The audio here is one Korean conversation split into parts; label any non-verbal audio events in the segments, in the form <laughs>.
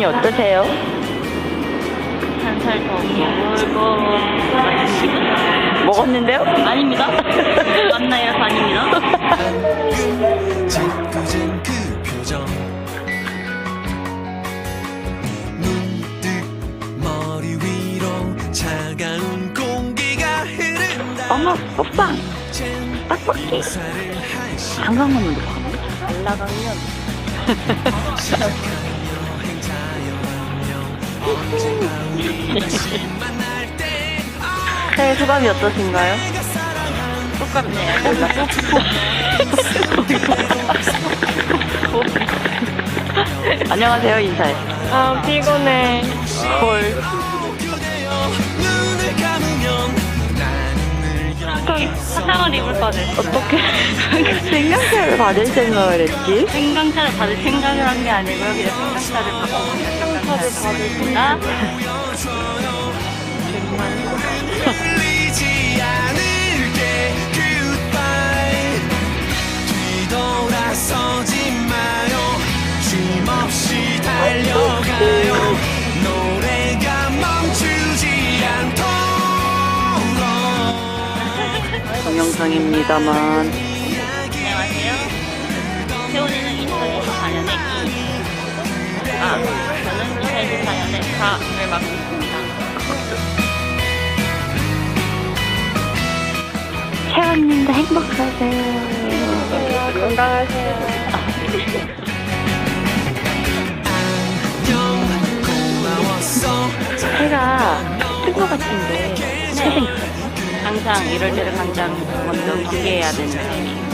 기분이 어떠세요? 한살 더 먹을. 먹었는데요? 아닙니다. <laughs> 만나이라서 아닙니다. 짓궂은 그 표정 문득 머리 위로 차가운 공기가 흐른다 어머! 떡볶이! 올라가면 <laughs> 새해 소감이 어떠신가요? 똑같네요. <laughs> 안녕하세요, 인사해. 아 피곤해. 헐. 늘 사상을 입을 뻔했어. 어떻게 생강차를 받을 생각을 했지? 생강차를 받을 생각을 한 게 아니고요. 그냥 생강차를 받고 동영상입니다만. 안녕하세요. 세훈이는 2024년에 2. 아, 저는 2024년에 4를 맡고 있습니다. 채원님도 행복하세요. 해가 뜬것 같은데 태생 항상 이럴 때를 가장 먼저 경계해야 되는 타이밍.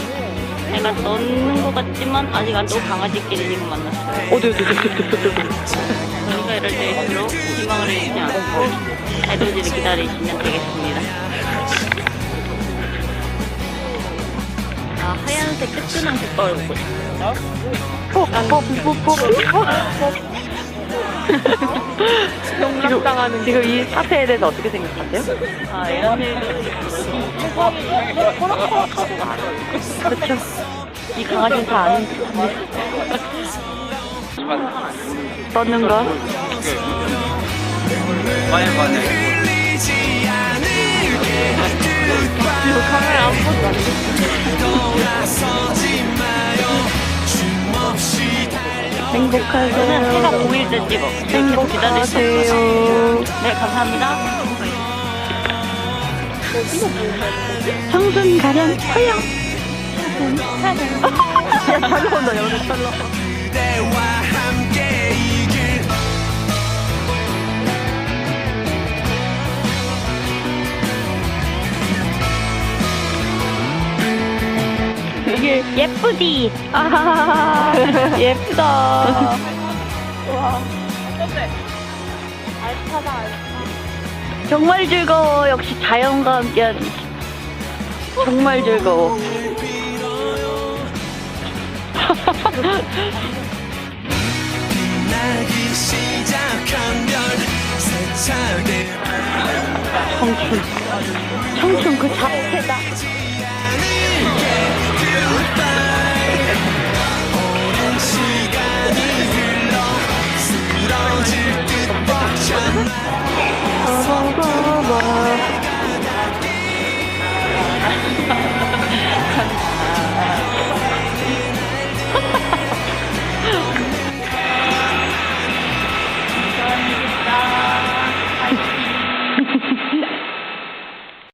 해가 떴는 것 같지만 아직 안 뜨고 강아지끼리 지금 만났어요. 어디 어디 어디 어디 어디 우리가 이럴 때일수록 희망을 잃지 않고 해돋이를 기다리시면 되겠습니다. 아, 하얀색 뜨끈한 색깔을 보고 싶어요. 지금, 지금 이 사태에 대해서 어떻게 생각하세요? 아, 이런 일도 그렇죠. 이 강아지는 다 아는 듯한데. 떴는 거? 울리지 않을게 goodbye 뒤돌아서지 마요 쉼없이 달려 저는 해가 행복하세요. 보일 때 찍어. 계속 기다리세요. 행복하세요. 네, 감사합니다. 청순 가련 허영. 야, 잘 나온다, 여기 잘 나와. 이게 예쁘디. 아, 예쁘다. 와. 정말 즐거워. 역시 자연과 함께한 정말 즐거워. 청춘. 청춘 그 자체다.